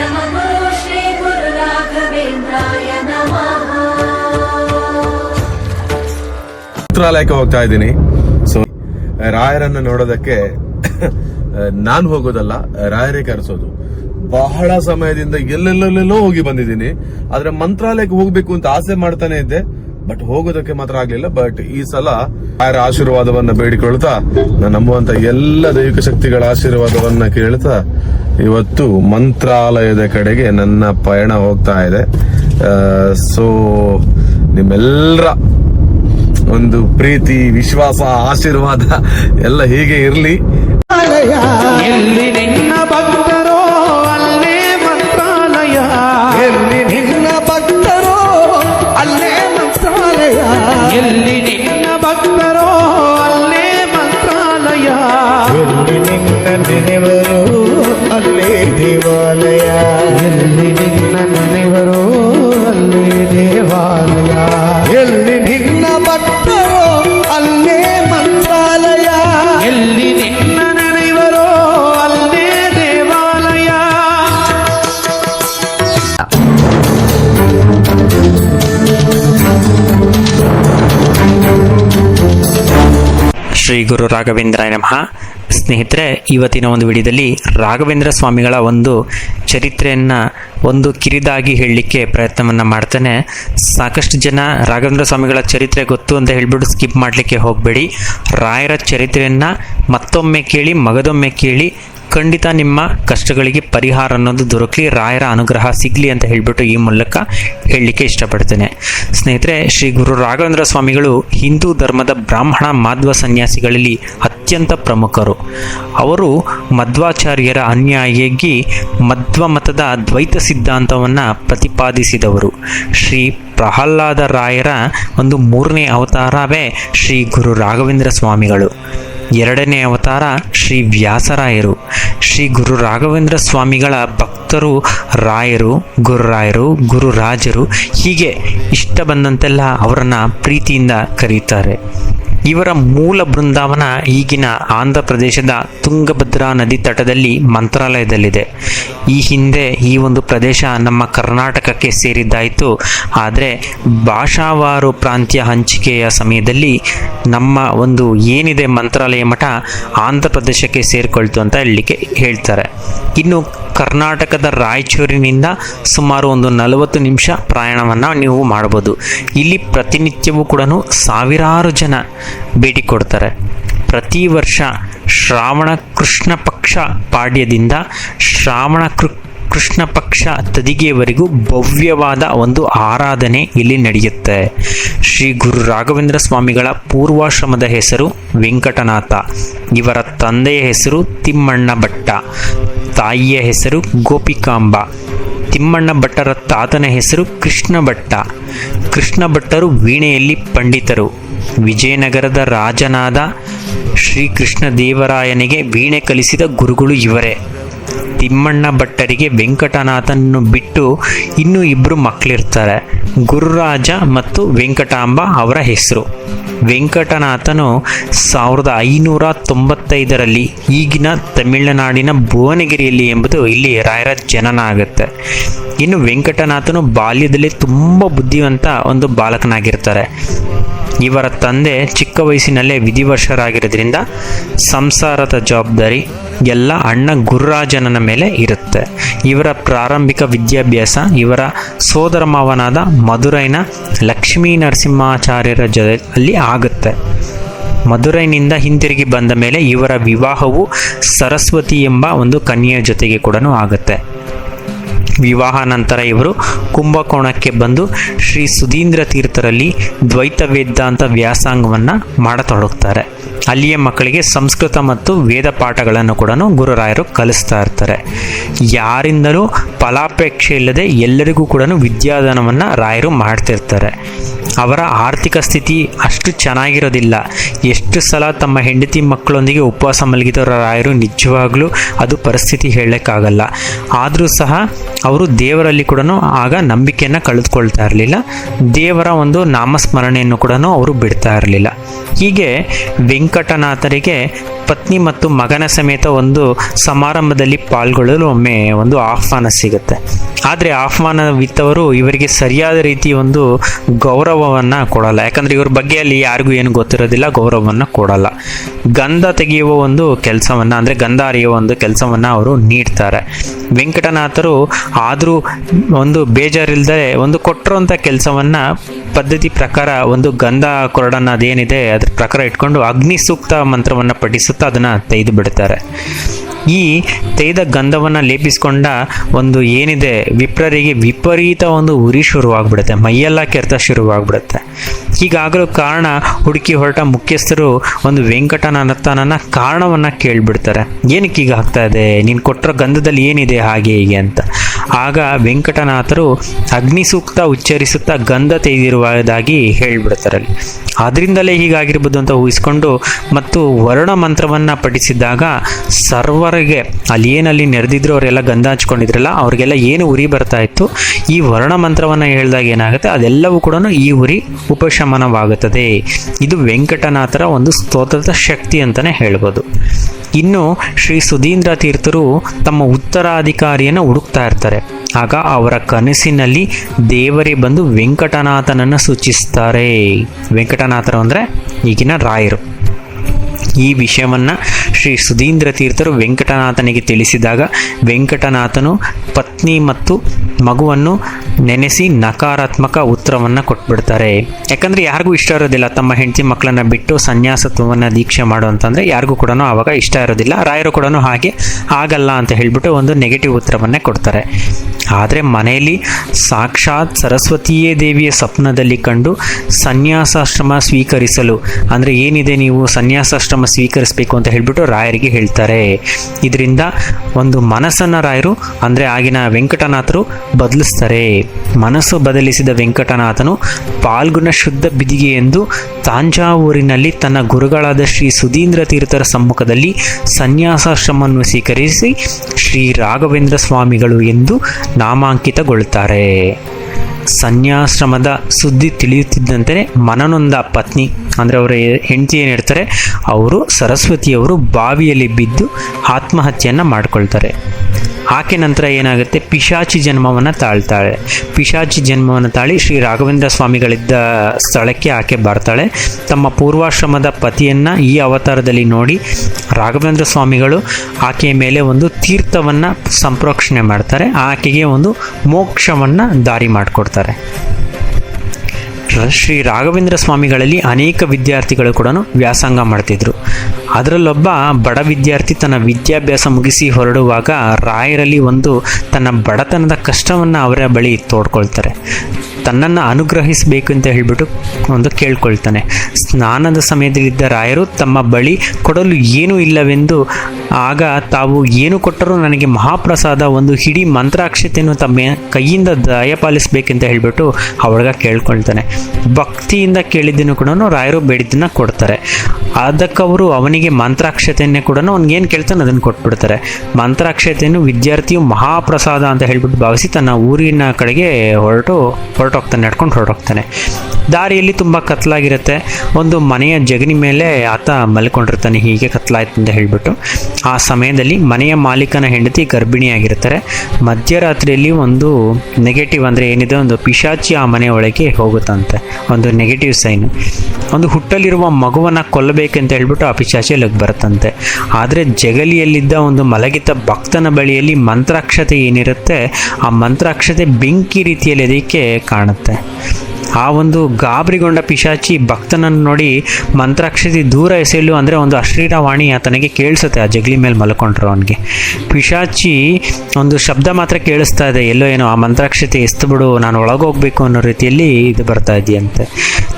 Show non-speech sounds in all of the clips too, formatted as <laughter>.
परमगुरु श्री गुरु राघवेन्द्राय नमः ಮಂತ್ರಾಲಯಕ್ಕೆ ಹೋಗ್ತಾ ಇದ್ದೀನಿ ಸೊ ರಾಯರನ್ನ ನೋಡೋದಕ್ಕೆ <laughs> ನಾನು ಹೋಗೋದಲ್ಲ ರಾಯರೇ ಕರೆಸೋದು ಬಹಳ ಸಮಯದಿಂದ ಎಲ್ಲೆಲ್ಲೆಲ್ಲೋ ಹೋಗಿ ಬಂದಿದ್ದೀನಿ ಆದ್ರೆ ಮಂತ್ರಾಲಯಕ್ಕೆ ಹೋಗ್ಬೇಕು ಅಂತ ಆಸೆ ಮಾಡ್ತಾನೆ ಇದ್ದೆ ಬಟ್ ಹೋಗೋದಕ್ಕೆ ಮಾತ್ರ ಆಗ್ಲಿಲ್ಲ ಬಟ್ ಈ ಸಲ ರಾಯರ ಆಶೀರ್ವಾದವನ್ನ ಬೇಡಿಕೊಳ್ತಾ ನಾನು ನಂಬುವಂತ ಎಲ್ಲ ದೈವಿಕ ಶಕ್ತಿಗಳ ಆಶೀರ್ವಾದವನ್ನ ಕೇಳ್ತಾ ಇವತ್ತು ಮಂತ್ರಾಲಯದ ಕಡೆಗೆ ನನ್ನ ಪಯಣ ಹೋಗ್ತಾ ಇದೆ. ಸೊ ನಿಮ್ಮೆಲ್ಲರ ಒಂದು ಪ್ರೀತಿ ವಿಶ್ವಾಸ ಆಶೀರ್ವಾದ ಎಲ್ಲ ಹೀಗೆ ಇರಲಿ. ಗುರು ರಾಘವೇಂದ್ರ ನಮಃ. ಸ್ನೇಹಿತರೆ, ಇವತ್ತಿನ ಒಂದು ವಿಡಿಯೋದಲ್ಲಿ ರಾಘವೇಂದ್ರ ಸ್ವಾಮಿಗಳ ಒಂದು ಚರಿತ್ರೆಯನ್ನು ಒಂದು ಕಿರಿದಾಗಿ ಹೇಳಲಿಕ್ಕೆ ಪ್ರಯತ್ನವನ್ನು ಮಾಡ್ತಾನೆ. ಸಾಕಷ್ಟು ಜನ ರಾಘವೇಂದ್ರ ಸ್ವಾಮಿಗಳ ಚರಿತ್ರೆ ಗೊತ್ತು ಅಂತ ಹೇಳ್ಬಿಟ್ಟು ಸ್ಕಿಪ್ ಮಾಡಲಿಕ್ಕೆ ಹೋಗಬೇಡಿ. ರಾಯರ ಚರಿತ್ರೆಯನ್ನು ಮತ್ತೊಮ್ಮೆ ಕೇಳಿ, ಮಗದೊಮ್ಮೆ ಕೇಳಿ ಖಂಡಿತ ನಿಮ್ಮ ಕಷ್ಟಗಳಿಗೆ ಪರಿಹಾರ ಅನ್ನೋದು ದೊರಕಲಿ, ರಾಯರ ಅನುಗ್ರಹ ಸಿಗಲಿ ಅಂತ ಹೇಳಿಬಿಟ್ಟು ಈ ಮೂಲಕ ಹೇಳಲಿಕ್ಕೆ ಇಷ್ಟಪಡ್ತೇನೆ. ಸ್ನೇಹಿತರೆ, ಶ್ರೀ ಗುರು ರಾಘವೇಂದ್ರ ಸ್ವಾಮಿಗಳು ಹಿಂದೂ ಧರ್ಮದ ಬ್ರಾಹ್ಮಣ ಮಾಧ್ವ ಸನ್ಯಾಸಿಗಳಲ್ಲಿ ಅತ್ಯಂತ ಪ್ರಮುಖರು. ಅವರು ಮಧ್ವಾಚಾರ್ಯರ ಅನ್ಯಾಯಿಯಾಗಿ ಮಧ್ವ ಮತದ ದ್ವೈತ ಸಿದ್ಧಾಂತವನ್ನು ಪ್ರತಿಪಾದಿಸಿದವರು. ಶ್ರೀ ಪ್ರಹ್ಲಾದ ರಾಯರ ಒಂದು ಮೂರನೇ ಅವತಾರವೇ ಶ್ರೀ ಗುರು ರಾಘವೇಂದ್ರ ಸ್ವಾಮಿಗಳು. ಎರಡನೇ ಅವತಾರ ಶ್ರೀ ವ್ಯಾಸರಾಯರು. ಶ್ರೀ ಗುರು ರಾಘವೇಂದ್ರ ಸ್ವಾಮಿಗಳ ಭಕ್ತರು ರಾಯರು ಗುರುರಾಯರು ಗುರುರಾಜರು ಹೀಗೆ ಇಷ್ಟ ಬಂದಂತೆಲ್ಲ ಅವರನ್ನು ಪ್ರೀತಿಯಿಂದ ಕರೀತಾರೆ. ಇವರ ಮೂಲ ಬೃಂದಾವನ ಈಗಿನ ಆಂಧ್ರ ಪ್ರದೇಶದ ತುಂಗಭದ್ರಾ ನದಿ ತಟದಲ್ಲಿ ಮಂತ್ರಾಲಯದಲ್ಲಿದೆ. ಈ ಹಿಂದೆ ಈ ಒಂದು ಪ್ರದೇಶ ನಮ್ಮ ಕರ್ನಾಟಕಕ್ಕೆ ಸೇರಿದ್ದಾಯಿತು. ಆದರೆ ಭಾಷಾವಾರು ಪ್ರಾಂತ್ಯ ಹಂಚಿಕೆಯ ಸಮಯದಲ್ಲಿ ನಮ್ಮ ಒಂದು ಏನಿದೆ ಮಂತ್ರಾಲಯ ಮಠ ಆಂಧ್ರ ಪ್ರದೇಶಕ್ಕೆ ಸೇರಿಕೊಳ್ತು ಅಂತ ಹೇಳಲಿಕ್ಕೆ ಹೇಳ್ತಾರೆ. ಇನ್ನು ಕರ್ನಾಟಕದ ರಾಯಚೂರಿನಿಂದ ಸುಮಾರು ಒಂದು ನಲವತ್ತು ನಿಮಿಷ ಪ್ರಯಾಣವನ್ನು ನೀವು ಮಾಡ್ಬೋದು. ಇಲ್ಲಿ ಪ್ರತಿನಿತ್ಯವೂ ಕೂಡ ಸಾವಿರಾರು ಜನ ಭೇಟಿ ಕೊಡ್ತಾರೆ. ಪ್ರತಿ ವರ್ಷ ಶ್ರಾವಣ ಕೃಷ್ಣ ಪಕ್ಷ ಪಾಡ್ಯದಿಂದ ಶ್ರಾವಣ ಕೃ, ಕೃಷ್ಣ ಪಕ್ಷ ತದಿಗೆಯವರೆಗೂ ಭವ್ಯವಾದ ಒಂದು ಆರಾಧನೆ ಇಲ್ಲಿ ನಡೆಯುತ್ತೆ. ಶ್ರೀ ಗುರು ರಾಘವೇಂದ್ರ ಸ್ವಾಮಿಗಳ ಪೂರ್ವಾಶ್ರಮದ ಹೆಸರು ವೆಂಕಟನಾಥ. ಇವರ ತಂದೆಯ ಹೆಸರು ತಿಮ್ಮಣ್ಣ ಭಟ್ಟ. ತಾಯಿಯ ಹೆಸರು ಗೋಪಿಕಾಂಬ. ತಿಮ್ಮಣ್ಣ ಭಟ್ಟರ ತಾತನ ಹೆಸರು ಕೃಷ್ಣ ಭಟ್ಟ. ಕೃಷ್ಣ ಭಟ್ಟರು ವೀಣೆಯಲ್ಲಿ ಪಂಡಿತರು. ವಿಜಯನಗರದ ರಾಜನಾದ ಶ್ರೀಕೃಷ್ಣ ದೇವರಾಯನಿಗೆ ವೀಣೆ ಕಲಿಸಿದ ಗುರುಗಳು ಇವರೇ. ತಿಮ್ಮಣ್ಣ ಭಟ್ಟರಿಗೆ ವೆಂಕಟನಾಥನನ್ನು ಬಿಟ್ಟು ಇನ್ನೂ ಇಬ್ಬರು ಮಕ್ಕಳಿರ್ತಾರೆ ಗುರುರಾಜ ಮತ್ತು ವೆಂಕಟಾಂಬ ಅವರ ಹೆಸರು. ವೆಂಕಟನಾಥನು ಸಾವಿರದ ಐನೂರ ತೊಂಬತ್ತೈದರಲ್ಲಿ ಈಗಿನ ತಮಿಳುನಾಡಿನ ಭುವನಗಿರಿಯಲ್ಲಿ ಎಂಬುದು ಇಲ್ಲಿ ರಾಯರ ಜನನ ಆಗುತ್ತೆ. ಇನ್ನು ವೆಂಕಟನಾಥನು ಬಾಲ್ಯದಲ್ಲಿ ತುಂಬ ಬುದ್ಧಿವಂತ ಒಂದು ಬಾಲಕನಾಗಿರ್ತಾರೆ. ಇವರ ತಂದೆ ಚಿಕ್ಕ ವಯಸ್ಸಿನಲ್ಲೇ ವಿಧಿವಶರಾಗಿರೋದ್ರಿಂದ ಸಂಸಾರದ ಜವಾಬ್ದಾರಿ ಎಲ್ಲ ಅಣ್ಣ ಗುರುರಾಜನ ಮೇಲೆ ಇರುತ್ತೆ. ಇವರ ಪ್ರಾರಂಭಿಕ ವಿದ್ಯಾಭ್ಯಾಸ, ಇವರ ಸೋದರ ಮಾವನಾದ ಮಧುರೈನ ಲಕ್ಷ್ಮೀ ನರಸಿಂಹಾಚಾರ್ಯರ ಜೊತೆಯಲ್ಲಿ ಆಗುತ್ತೆ. ಮಧುರೈನಿಂದ ಹಿಂತಿರುಗಿ ಬಂದ ಮೇಲೆ ಇವರ ವಿವಾಹವು ಸರಸ್ವತಿ ಎಂಬ ಒಂದು ಕನ್ಯೆಯ ಜೊತೆಗೆ ಕೂಡ ಆಗುತ್ತೆ. ವಿವಾಹ ನಂತರ ಇವರು ಕುಂಭಕೋಣಕ್ಕೆ ಬಂದು ಶ್ರೀ ಸುಧೀಂದ್ರ ತೀರ್ಥರಲ್ಲಿ ದ್ವೈತ ವೇದಾಂತ ವ್ಯಾಸಂಗವನ್ನು ಮಾಡತೊಡಗುತ್ತಾರೆ ಅಲ್ಲಿಯ ಮಕ್ಕಳಿಗೆ ಸಂಸ್ಕೃತ ಮತ್ತು ವೇದ ಪಾಠಗಳನ್ನು ಕೂಡ ಗುರುರಾಯರು ಕಲಿಸ್ತಾ ಇರ್ತಾರೆ. ಯಾರಿಂದಲೂ ಫಲಾಪೇಕ್ಷೆ ಇಲ್ಲದೆ ಎಲ್ಲರಿಗೂ ಕೂಡ ವಿದ್ಯಾದಾನವನ್ನು ರಾಯರು ಮಾಡ್ತಿರ್ತಾರೆ. ಅವರ ಆರ್ಥಿಕ ಸ್ಥಿತಿ ಅಷ್ಟು ಚೆನ್ನಾಗಿರೋದಿಲ್ಲ. ಎಷ್ಟು ಸಲ ತಮ್ಮ ಹೆಂಡತಿ ಮಕ್ಕಳೊಂದಿಗೆ ಉಪವಾಸ ಮಲಗಿದವರ ರಾಯರು ನಿಜವಾಗ್ಲೂ ಅದು ಪರಿಸ್ಥಿತಿ ಹೇಳೋಕ್ಕಾಗಲ್ಲ. ಆದರೂ ಸಹ ಅವರು ದೇವರಲ್ಲಿ ಕೂಡ ಆಗ ನಂಬಿಕೆಯನ್ನು ಕಳೆದುಕೊಳ್ತಾ ಇರಲಿಲ್ಲ. ದೇವರ ಒಂದು ನಾಮಸ್ಮರಣೆಯನ್ನು ಕೂಡ ಅವರು ಬಿಡ್ತಾ ಇರಲಿಲ್ಲ. ಹೀಗೆ ವೆಂಕಟನಾಥರಿಗೆ ಪತ್ನಿ ಮತ್ತು ಮಗನ ಸಮೇತ ಒಂದು ಸಮಾರಂಭದಲ್ಲಿ ಪಾಲ್ಗೊಳ್ಳಲು ಒಮ್ಮೆ ಒಂದು ಆಹ್ವಾನ ಸಿಗುತ್ತೆ. ಆದರೆ ಆಹ್ವಾನವಿತ್ತವರು ಇವರಿಗೆ ಸರಿಯಾದ ರೀತಿ ಒಂದು ಗೌರವವನ್ನು ಕೊಡಲ್ಲ. ಯಾಕಂದರೆ ಇವ್ರ ಬಗ್ಗೆ ಅಲ್ಲಿ ಯಾರಿಗೂ ಏನು ಗೊತ್ತಿರೋದಿಲ್ಲ, ಗೌರವವನ್ನು ಕೊಡಲ್ಲ. ಗಂಧ ತೆಗೆಯುವ ಒಂದು ಕೆಲಸವನ್ನು, ಅಂದರೆ ಗಂಧ ಅರಿಯುವ ಒಂದು ಕೆಲಸವನ್ನು ಅವರು ನೀಡ್ತಾರೆ. ವೆಂಕಟನಾಥರು ಆದರೂ ಒಂದು ಬೇಜಾರಿಲ್ಲದೆ ಒಂದು ಕೊಟ್ಟಿರುವಂಥ ಕೆಲಸವನ್ನು ಪದ್ಧತಿ ಪ್ರಕಾರ ಒಂದು ಗಂಧ ಕೊರಡನ್ನ ಅದೇನಿದೆ ಅದ್ರ ಪ್ರಕಾರ ಇಟ್ಕೊಂಡು ಅಗ್ನಿ ಸೂಕ್ತ ಮಂತ್ರವನ್ನು ಪಠಿಸುತ್ತಾ ಅದನ್ನು ತೆಗೆದು ಬಿಡ್ತಾರೆ. ಈ ತೆಗೆದ ಗಂಧವನ್ನು ಲೇಪಿಸಿಕೊಂಡ ಒಂದು ಏನಿದೆ ವಿಪ್ರರಿಗೆ ವಿಪರೀತ ಒಂದು ಉರಿ ಶುರುವಾಗ್ಬಿಡುತ್ತೆ. ಮೈಯೆಲ್ಲ ಕೆರೆತ ಶುರುವಾಗ್ಬಿಡುತ್ತೆ. ಹೀಗಾಗಲು ಕಾರಣ ಹುಡುಕಿ ಹೊರಟ ಮುಖ್ಯಸ್ಥರು ಒಂದು ವೆಂಕಟನಾಥನನ್ನ ಕಾರಣವನ್ನು ಕೇಳಿಬಿಡ್ತಾರೆ. ಏನಕ್ಕೆ ಈಗ ಆಗ್ತಾ ಇದೆ? ನೀನು ಕೊಟ್ಟರೋ ಗಂಧದಲ್ಲಿ ಏನಿದೆ ಹಾಗೆ ಹೀಗೆ ಅಂತ. ಆಗ ವೆಂಕಟನಾಥರು ಅಗ್ನಿ ಸೂಕ್ತ ಉಚ್ಚರಿಸುತ್ತಾ ಗಂಧ ತೆಗೆದಿರುವುದಾಗಿ ಹೇಳಿಬಿಡ್ತಾರೆ. ಅಲ್ಲಿ ಅದರಿಂದಲೇ ಹೀಗಾಗಿರ್ಬೋದು ಅಂತ ಊಹಿಸಿಕೊಂಡು ಮತ್ತು ವರ್ಣ ಮಂತ್ರವನ್ನು ಪಠಿಸಿದಾಗ ಸರ್ವರಿಗೆ ಅಲ್ಲಿ ಏನಲ್ಲಿ ನೆರೆದಿದ್ರು ಅವರೆಲ್ಲ ಗಂಧ ಹಚ್ಕೊಂಡಿದ್ರಲ್ಲ, ಅವ್ರಿಗೆಲ್ಲ ಏನು ಉರಿ ಬರ್ತಾ ಇತ್ತು? ಈ ವರ್ಣ ಮಂತ್ರವನ್ನು ಹೇಳಿದಾಗ ಏನಾಗುತ್ತೆ? ಅದೆಲ್ಲವೂ ಕೂಡ ಈ ಉರಿ ಉಪಶಮನವಾಗುತ್ತದೆ. ಇದು ವೆಂಕಟನಾಥರ ಒಂದು ಸ್ತೋತ್ರದ ಶಕ್ತಿ ಅಂತಲೇ ಹೇಳ್ಬೋದು. ಇನ್ನು ಶ್ರೀ ಸುಧೀಂದ್ರ ತೀರ್ಥರು ತಮ್ಮ ಉತ್ತರಾಧಿಕಾರಿಯನ್ನು ಹುಡುಕ್ತಾ ಇರ್ತಾರೆ. ಆಗ ಅವರ ಕನಸಿನಲ್ಲಿ ದೇವರೇ ಬಂದು ವೆಂಕಟನಾಥನನ್ನು ಸೂಚಿಸ್ತಾರೆ. ವೆಂಕಟನಾಥರು ಅಂದರೆ ಈಗಿನ ರಾಯರು. ಈ ವಿಷಯವನ್ನು ಶ್ರೀ ಸುಧೀಂದ್ರ ತೀರ್ಥರು ವೆಂಕಟನಾಥನಿಗೆ ತಿಳಿಸಿದಾಗ ವೆಂಕಟನಾಥನು ಪತ್ನಿ ಮತ್ತು ಮಗುವನ್ನು ನೆನೆಸಿ ನಕಾರಾತ್ಮಕ ಉತ್ತರವನ್ನು ಕೊಟ್ಬಿಡ್ತಾರೆ. ಯಾಕಂದರೆ ಯಾರಿಗೂ ಇಷ್ಟ ಇರೋದಿಲ್ಲ ತಮ್ಮ ಹೆಂಡತಿ ಮಕ್ಕಳನ್ನ ಬಿಟ್ಟು ಸನ್ಯಾಸತ್ವವನ್ನು ದೀಕ್ಷೆ ಮಾಡು ಅಂತಂದರೆ ಯಾರಿಗೂ ಕೂಡ ಆವಾಗ ಇಷ್ಟ ಇರೋದಿಲ್ಲ. ರಾಯರು ಕೂಡ ಹಾಗೆ ಆಗಲ್ಲ ಅಂತ ಹೇಳಿಬಿಟ್ಟು ಒಂದು ನೆಗೆಟಿವ್ ಉತ್ತರವನ್ನೇ ಕೊಡ್ತಾರೆ. ಆದರೆ ಮನೆಯಲ್ಲಿ ಸಾಕ್ಷಾತ್ ಸರಸ್ವತಿಯೇ ದೇವಿಯ ಸ್ವಪ್ನದಲ್ಲಿ ಕಂಡು ಸನ್ಯಾಸಾಶ್ರಮ ಸ್ವೀಕರಿಸಲು, ಅಂದರೆ ಏನಿದೆ ನೀವು ಸನ್ಯಾಸಾಶ್ರಮ ಸ್ವೀಕರಿಸಬೇಕು ಅಂತ ಹೇಳಿಬಿಟ್ಟು ರಾಯರಿಗೆ ಹೇಳ್ತಾರೆ. ಇದರಿಂದ ಒಂದು ಮನಸ್ಸನ್ನು ರಾಯರು, ಅಂದರೆ ಆಗಿನ ವೆಂಕಟನಾಥರು ಬದಲಿಸ್ತಾರೆ. ಮನಸ್ಸು ಬದಲಿಸಿದ ವೆಂಕಟನಾಥನು ಪಾಲ್ಗುಣ ಶುದ್ಧ ಬಿದಿಗೆ ಎಂದು ತಾಂಜಾವೂರಿನಲ್ಲಿ ತನ್ನ ಗುರುಗಳಾದ ಶ್ರೀ ಸುಧೀಂದ್ರ ತೀರ್ಥರ ಸಮ್ಮುಖದಲ್ಲಿ ಸನ್ಯಾಸಾಶ್ರಮವನ್ನು ಸ್ವೀಕರಿಸಿ ಶ್ರೀ ರಾಘವೇಂದ್ರ ಸ್ವಾಮಿಗಳು ಎಂದು ನಾಮಾಂಕಿತಗೊಳ್ಳುತ್ತಾರೆ. ಸನ್ಯಾಶ್ರಮದ ಸುದ್ದಿ ತಿಳಿಯುತ್ತಿದ್ದಂತೆ ಮನನೊಂದ ಪತ್ನಿ ಅಂದರೆ ಅವರ ಹೆಂಡತಿ ಏನು ಹೇಳ್ತಾರೆ, ಅವರು ಸರಸ್ವತಿಯವರು ಬಾವಿಯಲ್ಲಿ ಬಿದ್ದು ಆತ್ಮಹತ್ಯೆಯನ್ನು ಮಾಡ್ಕೊಳ್ತಾರೆ. ಆಕೆ ನಂತರ ಏನಾಗುತ್ತೆ, ಪಿಶಾಚಿ ಜನ್ಮವನ್ನು ತಾಳ್ತಾಳೆ. ಪಿಶಾಚಿ ಜನ್ಮವನ್ನು ತಾಳಿ ಶ್ರೀ ರಾಘವೇಂದ್ರ ಸ್ವಾಮಿಗಳಿದ್ದ ಸ್ಥಳಕ್ಕೆ ಆಕೆ ಬರ್ತಾಳೆ. ತಮ್ಮ ಪೂರ್ವಾಶ್ರಮದ ಪತಿಯನ್ನು ಈ ಅವತಾರದಲ್ಲಿ ನೋಡಿ ರಾಘವೇಂದ್ರ ಸ್ವಾಮಿಗಳು ಆಕೆಯ ಮೇಲೆ ಒಂದು ತೀರ್ಥವನ್ನು ಸಂಪ್ರೋಕ್ಷಣೆ ಮಾಡ್ತಾರೆ. ಆಕೆಗೆ ಒಂದು ಮೋಕ್ಷವನ್ನು ದಾರಿ ಮಾಡಿಕೊಡ್ತಾರೆ. ಶ್ರೀ ರಾಘವೇಂದ್ರ ಸ್ವಾಮಿಗಳಲ್ಲಿ ಅನೇಕ ವಿದ್ಯಾರ್ಥಿಗಳು ಕೂಡ ವ್ಯಾಸಂಗ ಮಾಡ್ತಿದ್ರು. ಅದರಲ್ಲೊಬ್ಬ ಬಡ ವಿದ್ಯಾರ್ಥಿ ತನ್ನ ವಿದ್ಯಾಭ್ಯಾಸ ಮುಗಿಸಿ ಹೊರಡುವಾಗ ರಾಯರಲ್ಲಿ ಒಂದು ತನ್ನ ಬಡತನದ ಕಷ್ಟವನ್ನು ಅವರ ಬಳಿ ತೋಡ್ಕೊಳ್ತಾರೆ. ತನ್ನನ್ನು ಅನುಗ್ರಹಿಸಬೇಕು ಅಂತ ಹೇಳಿಬಿಟ್ಟು ಒಂದು ಕೇಳ್ಕೊಳ್ತಾನೆ. ಸ್ನಾನದ ಸಮಯದಲ್ಲಿದ್ದ ರಾಯರು ತಮ್ಮ ಬಳಿ ಕೊಡಲು ಏನೂ ಇಲ್ಲವೆಂದು ಆಗ ತಾವು ಏನು ಕೊಟ್ಟರೂ ನನಗೆ ಮಹಾಪ್ರಸಾದ ಒಂದು ಹಿಡಿ ಮಂತ್ರಾಕ್ಷತೆಯನ್ನು ತಮ್ಮ ಕೈಯಿಂದ ದಯಪಾಲಿಸಬೇಕೆಂತ ಹೇಳಿಬಿಟ್ಟು ಅವಳಗ ಕೇಳ್ಕೊಳ್ತಾನೆ. ಭಕ್ತಿಯಿಂದ ಕೇಳಿದ್ದನ್ನು ಕೂಡ ರಾಯರು ಬೇಡಿದ್ದನ್ನು ಕೊಡ್ತಾರೆ. ಅದಕ್ಕವರು ಅವನಿಗೆ ಮಂತ್ರಾಕ್ಷತೆಯನ್ನೇ ಕೂಡ ಅವನಿಗೇನು ಕೇಳ್ತಾನೆ ಅದನ್ನು ಕೊಟ್ಬಿಡ್ತಾರೆ. ಮಂತ್ರಾಕ್ಷತೆಯನ್ನು ವಿದ್ಯಾರ್ಥಿಯು ಮಹಾಪ್ರಸಾದ ಅಂತ ಹೇಳಿಬಿಟ್ಟು ಭಾವಿಸಿ ತನ್ನ ಊರಿನ ಕಡೆಗೆ ಹೊರಟು ಹೊರಟೋಗ್ತಾನೆ ನಡ್ಕೊಂಡು ಹೊರಟೋಗ್ತಾನೆ. ದಾರಿಯಲ್ಲಿ ತುಂಬ ಕತ್ಲಾಗಿರುತ್ತೆ. ಒಂದು ಮನೆಯ ಜಗನಿ ಮೇಲೆ ಆತ ಮಲ್ಕೊಂಡಿರ್ತಾನೆ, ಹೀಗೆ ಕತ್ಲಾಯ್ತು ಅಂತ ಹೇಳಿಬಿಟ್ಟು. ಆ ಸಮಯದಲ್ಲಿ ಮನೆಯ ಮಾಲೀಕನ ಹೆಂಡತಿ ಗರ್ಭಿಣಿಯಾಗಿರ್ತಾರೆ. ಮಧ್ಯರಾತ್ರಿಯಲ್ಲಿ ಒಂದು ನೆಗೆಟಿವ್ ಅಂದರೆ ಏನಿದೆ, ಒಂದು ಪಿಶಾಚಿ ಆ ಮನೆ ಒಳಗೆ ಹೋಗುತ್ತಂತೆ. ಒಂದು ನೆಗೆಟಿವ್ ಸೈನ್ ಒಂದು ಹುಟ್ಟಲಿರುವ ಮಗುವನ್ನು ಕೊಲ್ಲಬೇಕಂತ ಹೇಳ್ಬಿಟ್ಟು ಆ ಪಿಶಾಚಿ ಅಲ್ಲಿಗೆ ಬರುತ್ತಂತೆ. ಆದರೆ ಜಗಲಿಯಲ್ಲಿದ್ದ ಒಂದು ಮಲಗಿತ ಭಕ್ತನ ಬಳಿಯಲ್ಲಿ ಮಂತ್ರಾಕ್ಷತೆ ಏನಿರುತ್ತೆ, ಆ ಮಂತ್ರಾಕ್ಷತೆ ಬೆಂಕಿ ರೀತಿಯಲ್ಲಿ ಅದಕ್ಕೆ ಕಾಣುತ್ತೆ. ಆ ಒಂದು ಗಾಬರಿಗೊಂಡ ಪಿಶಾಚಿ ಭಕ್ತನನ್ನು ನೋಡಿ ಮಂತ್ರಾಕ್ಷತೆ ದೂರ ಎಸೆಯಲು ಅಂದರೆ ಒಂದು ಅಶ್ಲೀಲವಾಣಿ ಆತನಿಗೆ ಕೇಳಿಸುತ್ತೆ. ಆ ಜಗಲಿ ಮೇಲೆ ಮಲ್ಕೊಂಡ್ರು ಅವನಿಗೆ. ಪಿಶಾಚಿ ಒಂದು ಶಬ್ದ ಮಾತ್ರ ಕೇಳಿಸ್ತಾ ಇದೆ. ಎಲ್ಲೋ ಏನೋ, ಆ ಮಂತ್ರಾಕ್ಷತೆ ಎಸ್ತು ನಾನು ಒಳಗೋಗ್ಬೇಕು ಅನ್ನೋ ರೀತಿಯಲ್ಲಿ ಇದು ಬರ್ತಾ ಇದೆಯಂತೆ.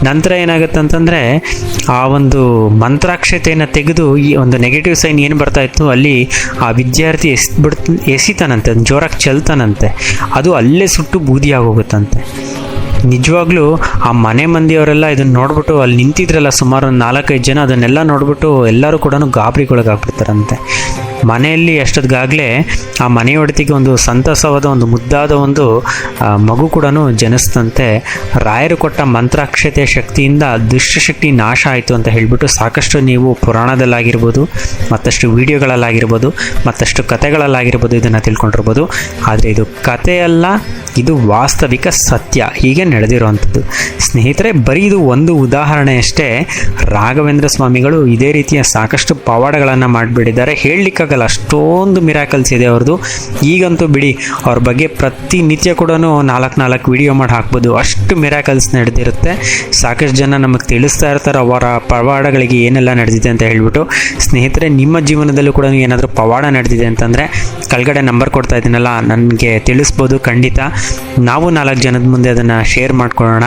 ನಂತರ ಏನಾಗುತ್ತೆ ಅಂತಂದರೆ, ಆ ಒಂದು ಮಂತ್ರಾಕ್ಷತೆಯನ್ನು ತೆಗೆದು ಈ ಒಂದು ನೆಗೆಟಿವ್ ಸೈನ್ ಏನು ಬರ್ತಾ ಇತ್ತು? ಅಲ್ಲಿ ಆ ವಿದ್ಯಾರ್ಥಿ ಎಸ್ಬಿಡ್ ಎಸಿತಾನಂತೆ, ಜೋರಾಗಿ ಚೆಲ್ತಾನಂತೆ. ಅದು ಅಲ್ಲೇ ಸುಟ್ಟು ಬೂದಿಯಾಗಿ ಹೋಗುತ್ತಂತೆ. ನಿಜವಾಗ್ಲೂ ಆ ಮನೆ ಮಂದಿಯವರೆಲ್ಲ ಇದನ್ನ ನೋಡ್ಬಿಟ್ಟು ಅಲ್ಲಿ ನಿಂತಿದ್ರಲ್ಲ ಸುಮಾರು ಒಂದು ನಾಲ್ಕೈದು ಜನ ಅದನ್ನೆಲ್ಲ ನೋಡ್ಬಿಟ್ಟು ಎಲ್ಲರೂ ಕೂಡ ಗಾಬರಿಗೊಳಗಾಗ್ಬಿಡ್ತಾರಂತೆ. ಮನೆಯಲ್ಲಿ ಎಷ್ಟೊತ್ತಿಗಾಗಲೇ ಆ ಮನೆಯೊಡತಿಗೆ ಒಂದು ಸಂತಸವಾದ, ಒಂದು ಮುದ್ದಾದ ಒಂದು ಮಗು ಕೂಡ ಜನಿಸ್ತಂತೆ ರಾಯರು ಕೊಟ್ಟ ಮಂತ್ರಾಕ್ಷತೆಯ ಶಕ್ತಿಯಿಂದ ದುಷ್ಟಶಕ್ತಿ ನಾಶ ಆಯಿತು ಅಂತ ಹೇಳಿಬಿಟ್ಟು ಸಾಕಷ್ಟು ನೀವು ಪುರಾಣದಲ್ಲಾಗಿರ್ಬೋದು, ಮತ್ತಷ್ಟು ವಿಡಿಯೋಗಳಲ್ಲಾಗಿರ್ಬೋದು, ಮತ್ತಷ್ಟು ಕಥೆಗಳಲ್ಲಾಗಿರ್ಬೋದು ಇದನ್ನು ತಿಳ್ಕೊಂಡಿರ್ಬೋದು. ಆದರೆ ಇದು ಕಥೆಯಲ್ಲ, ಇದು ವಾಸ್ತವಿಕ ಸತ್ಯ. ಹೀಗೆ ನಡೆದಿರುವಂಥದ್ದು. ಸ್ನೇಹಿತರೆ, ಬರೀ ಇದು ಒಂದು ಉದಾಹರಣೆ ಅಷ್ಟೇ ರಾಘವೇಂದ್ರ ಸ್ವಾಮಿಗಳು ಇದೇ ರೀತಿಯ ಸಾಕಷ್ಟು ಪವಾಡಗಳನ್ನು ಮಾಡಿಬಿಟ್ಟಿದ್ದಾರೆ. ಹೇಳಲಿಕ್ಕಾಗಲ್ಲ ಅಷ್ಟೊಂದು ಮಿರಾಕಲ್ಸ್ ಇದೆ ಅವ್ರದ್ದು. ಈಗಂತೂ ಬಿಡಿ, ಅವ್ರ ಬಗ್ಗೆ ಪ್ರತಿನಿತ್ಯ ಕೂಡ ನಾಲ್ಕು ನಾಲ್ಕು ವಿಡಿಯೋ ಮಾಡಿ ಹಾಕ್ಬೋದು. ಅಷ್ಟು ಮಿರಾಕಲ್ಸ್ ನಡೆದಿರುತ್ತೆ. ಸಾಕಷ್ಟು ಜನ ನಮಗೆ ತಿಳಿಸ್ತಾ ಇರ್ತಾರೆ ಅವರ ಪವಾಡಗಳಿಗೆ ಏನೆಲ್ಲ ನಡೆದಿದೆ ಅಂತ ಹೇಳ್ಬಿಟ್ಟು. ಸ್ನೇಹಿತರೆ, ನಿಮ್ಮ ಜೀವನದಲ್ಲೂ ಕೂಡ ಏನಾದರೂ ಪವಾಡ ನಡೆದಿದೆ ಅಂತಂದರೆ ಕೆಳಗಡೆ ನಂಬರ್ ಕೊಡ್ತಾ ಇದ್ದೀನಲ್ಲ, ನನಗೆ ತಿಳಿಸ್ಬೋದು ಖಂಡಿತ. ನಾವು ನಾಲ್ಕು ಜನದ ಮುಂದೆ ಅದನ್ನು ಶೇರ್ ಮಾಡ್ಕೊಳ್ಳೋಣ.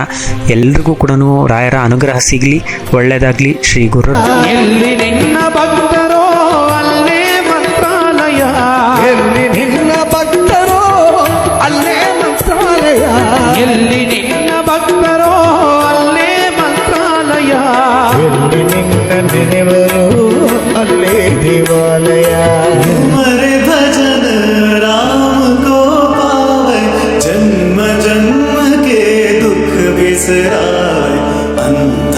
ಎಲ್ರಿಗೂ ಕೂಡ ರಾಯರ ಅನುಗ್ರಹ ಸಿಗಲಿ ಒಳ್ಳೆಯದಾಗಲಿ ಶ್ರೀ ಗುರು سراي أنت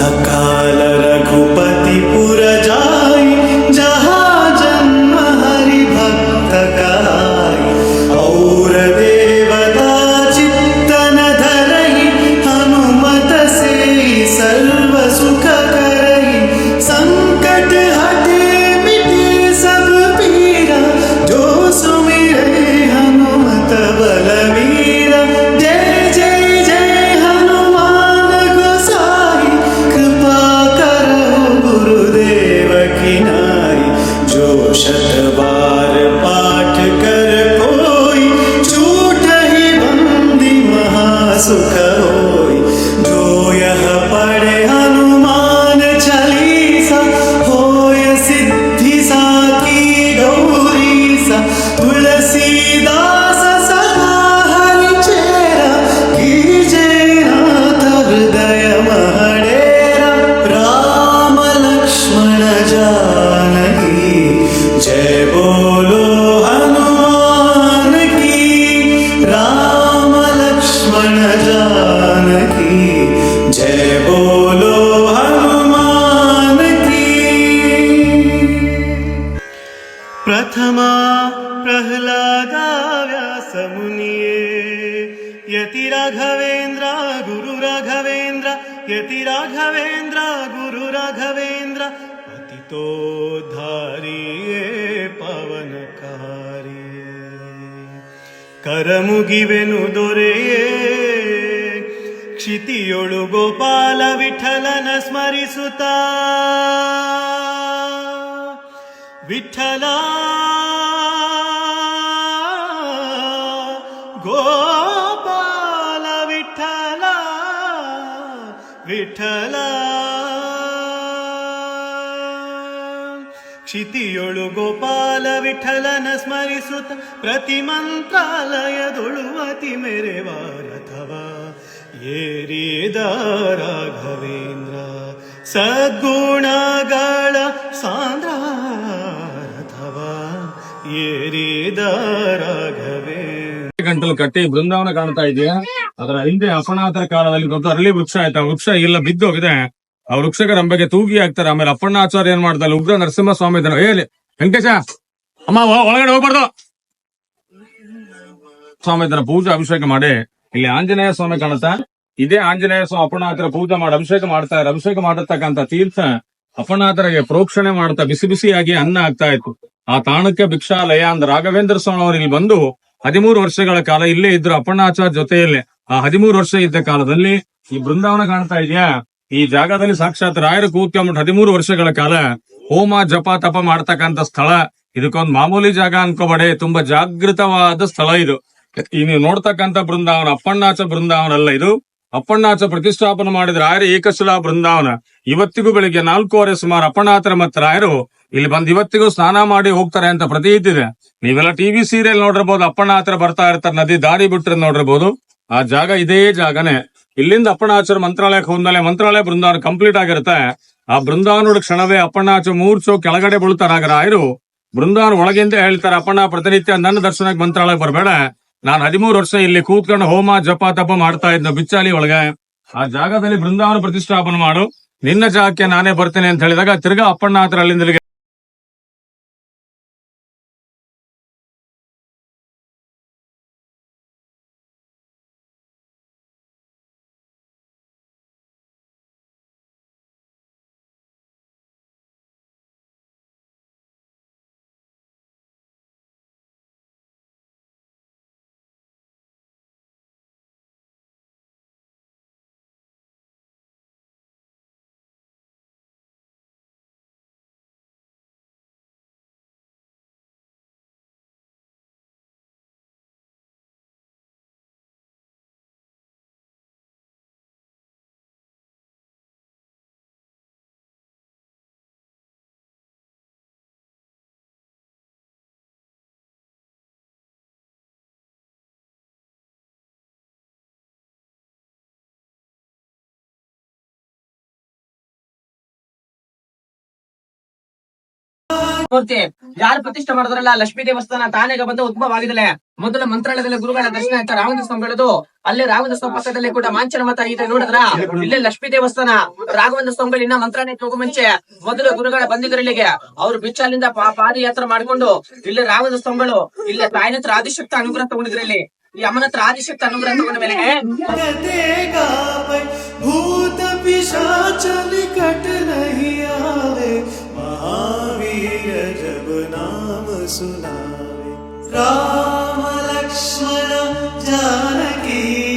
ಕಾರಿ ಕರಮುಗಿವೆನು ದೊರೆಯೇ. ಕ್ಷಿತಿಯೊಳು ಗೋಪಾಲ ವಿಠಲನ ಸ್ಮರಿಸುತ್ತ. ವಿಠಲ ಗೋಪಾಲ ವಿಠಲ ವಿಠಲ. ಕ್ಷಿತಿಯೊಳು ಗೋಪಾಲ ವಿಠಲನ ಸ್ಮರಿಸುತ್ತ ಪ್ರತಿ ಮಂತ್ರಾಲಯದೊಳುವತಿ ಮೆರೆವ ಮೆರೆವಾರಥವ ಏರಿದ ರಾಘವೇಂದ್ರ, ಸದ್ಗುಣಗಳ ಸಾಂದ್ರ ರಥವ ಏರಿದ ರಾಘವೇಂದ್ರ ಗಂಟಲು ಕಟ್ಟಿ ಬೃಂದಾವನ ಕಾಣ್ತಾ ಇದೆಯಾ ಅದರ ಹಿಂದೆ ಅಪಣಾತರ ಕಾಲದಲ್ಲಿ ಅರಳಿ ವೃಕ್ಷ ಆಯ್ತಾ. ವೃಕ್ಷ ಇಲ್ಲ, ಬಿದ್ದೋಗಿದೆ. ಆ ವೃಕ್ಷಕ ಬಗ್ಗೆ ತೂಗಿ ಹಾಕ್ತಾರೆ. ಆಮೇಲೆ ಅಪ್ಪಣ್ಣಾಚಾರ್ಯ ಏನ್ ಮಾಡ್ತಾರೆ ಉಗ್ರ ನರಸಿಂಹ ಸ್ವಾಮಿ ಹೇಳಿ ವೆಂಕಟೇಶ! ಅಮ್ಮ ಒಳಗಡೆ ಹೋಗ್ಬಾರ್ದು. ಸ್ವಾಮಿ ಇದ್ದಾನೆ ಪೂಜೆ ಅಭಿಷೇಕ ಮಾಡಿ. ಇಲ್ಲಿ ಆಂಜನೇಯ ಸ್ವಾಮಿ ಕಾಣುತ್ತಾ? ಇದೇ ಆಂಜನೇಯ ಸ್ವಾಮಿ ಅಪ್ಪಣ್ಣಾತರ ಪೂಜೆ ಮಾಡಿ, ಅಭಿಷೇಕ ಮಾಡ್ತಾ ಅಭಿಷೇಕ ಮಾಡತಕ್ಕಂತ ತೀರ್ಥ ಅಪ್ಪಣ್ಣಾತರಿಗೆ ಪ್ರೋಕ್ಷಣೆ ಮಾಡ್ತಾ ಬಿಸಿ ಬಿಸಿಯಾಗಿ ಅನ್ನ ಆಗ್ತಾ ಇತ್ತು. ಆ ತಾಣಕ್ಕೆ ಭಿಕ್ಷಾಲಯ ಅಂದ ರಾಘವೇಂದ್ರ ಸ್ವಾಮಿ ಅವರು ಇಲ್ಲಿ ಬಂದು ಹದಿಮೂರು ವರ್ಷಗಳ ಕಾಲ ಇಲ್ಲೇ ಇದ್ರು ಅಪ್ಪಣ್ಣಾಚಾರ್ ಜೊತೆಯಲ್ಲಿ. ಆ ಹದಿಮೂರು ವರ್ಷ ಇದ್ದ ಕಾಲದಲ್ಲಿ ಈ ಬೃಂದಾವನ ಕಾಣ್ತಾ ಇದೆಯಾ? ಈ ಜಾಗದಲ್ಲಿ ಸಾಕ್ಷಾತ್ ರಾಯರು ಕೂತ್ಕೊಂಡ್ಬಿಟ್ಟು ಹದಿಮೂರು ವರ್ಷಗಳ ಕಾಲ ಹೋಮ ಜಪ ತಪ ಮಾಡ್ತಕ್ಕಂತ ಸ್ಥಳ. ಇದಕ್ಕೊಂದು ಮಾಮೂಲಿ ಜಾಗ ಅನ್ಕೋಬೇಡಿ, ತುಂಬಾ ಜಾಗೃತವಾದ ಸ್ಥಳ ಇದು. ಈ ನೀವು ನೋಡ್ತಕ್ಕಂತ ಬೃಂದಾವನ, ಅಪ್ಪಣ್ಣಾಚ ಬೃಂದಾವನ ಅಲ್ಲ ಇದು. ಅಪ್ಪಣ್ಣಾಚ ಪ್ರತಿಷ್ಠಾಪನೆ ಮಾಡಿದ ರಾಯರ ಏಕಶಿಲಾ ಬೃಂದಾವನ. ಇವತ್ತಿಗೂ ಬೆಳಿಗ್ಗೆ ನಾಲ್ಕೂವರೆ ಸುಮಾರು ಅಪ್ಪಣ್ಣಾತರ ಮತ್ತು ರಾಯರು ಇಲ್ಲಿ ಬಂದು ಇವತ್ತಿಗೂ ಸ್ನಾನ ಮಾಡಿ ಹೋಗ್ತಾರೆ ಅಂತ ಪ್ರತೀತಿ ಇದೆ ನೀವೆಲ್ಲ ಟಿವಿ ಸೀರಿಯಲ್ ನೋಡಿರ್ಬೋದು ಅಪ್ಪಣ್ಣಾತ್ರ ಬರ್ತಾ ಇರ್ತಾರೆ, ನದಿ ದಾರಿ ಬಿಟ್ಟರೆ ನೋಡಿರ್ಬೋದು. ಆ ಜಾಗ ಇದೇ ಜಾಗನೇ. ಇಲ್ಲಿಂದ ಅಪ್ಪಣ್ಣಾಚರ ಮಂತ್ರಾಲಯಕ್ಕೆ ಹೋದ್ಮೇಲೆ ಮಂತ್ರಾಲಯ ಬೃಂದಾವನ ಕಂಪ್ಲೀಟ್ ಆಗಿರುತ್ತೆ. ಆ ಬೃಂದಾವನ ಕ್ಷಣವೇ ಅಪ್ಪಣ್ಣಾಚ ಮೂರ್ಚೋ ಕೆಳಗಡೆ ಬೀಳ್ತಾರಾಗ ರಾಯರು ಬೃಂದಾವನ ಒಳಗಿಂದ ಹೇಳ್ತಾರೆ, ಅಪ್ಪಣ್ಣ, ಪ್ರತಿನಿತ್ಯ ನನ್ನ ದರ್ಶನಕ್ಕೆ ಮಂತ್ರಾಲಯ ಬರಬೇಡ. ನಾನು ಹದಿಮೂರು ವರ್ಷ ಇಲ್ಲಿ ಕೂತ್ಕೊಂಡು ಹೋಮ, ಜಪ, ತಪ ಮಾಡ್ತಾ ಇದ್ನ ಬಿಚ್ಚಾಲಿ ಒಳಗೆ. ಆ ಜಾಗದಲ್ಲಿ ಬೃಂದಾವನ ಪ್ರತಿಷ್ಠಾಪನೆ ಮಾಡು. ನಿನ್ನ ಜಾಗಕ್ಕೆ ನಾನೇ ಬರ್ತೇನೆ ಅಂತ ಹೇಳಿದಾಗ, ತಿರ್ಗಾ ಅಪ್ಪಣ್ಣ ಹತ್ರ ಅಲ್ಲಿಂದ ಮೂರ್ತಿ. ಯಾರು ಪ್ರತಿಷ್ಠೆ ಮಾಡಿದ್ರಲ್ಲ ಲಕ್ಷ್ಮೀ ದೇವಸ್ಥಾನ ತಾನೆಗೆ ಬಂದು ಉದ್ಭವವಾಗಿದೆ ಮೊದಲ ಮಂತ್ರಾಲಯದಲ್ಲಿ ಗುರುಗಳ ದರ್ಶನ ಆಯ್ತಾ ರಾವಣ ಸ್ತಂಭ ಬೆಳೆದು ಅಲ್ಲೇ ರಾಮದ ಸ್ತಂಭ ಪಕ್ಕದಲ್ಲಿ ಕೂಡ ಮಾಂಚನ ಮತ ಇದೆ ನೋಡಿದ್ರ? ಇಲ್ಲೇ ಲಕ್ಷ್ಮೀ ದೇವಸ್ಥಾನ. ರಾಘವೇಂದ್ರ ಸ್ವಾಮಿಗಳು ಇನ್ನ ಮಂತ್ರಾಲಯ ಹೋಗೋ ಮುಂಚೆ ಮೊದಲು ಗುರುಗಳ ಬಂದಿದ್ರು ಇಲ್ಲಿಗೆ ಅವ್ರು ಬಿಚ್ಚಾಲಿಂದ ಪಾದಯಾತ್ರೆ ಮಾಡ್ಕೊಂಡು ಇಲ್ಲಿ ರಾಘವೇಂದ್ರ ಸ್ವಾಮಿಗಳು ಇಲ್ಲಿ ತಾಯಿನ ಹತ್ರ ಆದಿಶಕ್ತ ಅನುಗ್ರಹ ತಗೊಂಡಿದ್ರು ಇಲ್ಲಿ ಹತ್ರ ಆದಿಶಕ್ತ ಅನುಗ್ರಹ ತಗೊಂಡ ಮೇಲೆ ಭೂತ ಪಿಶಾಚ ನಿಕಟ ನಹಿ ಆವೆ सुनावे राम लक्ष्मण जानकी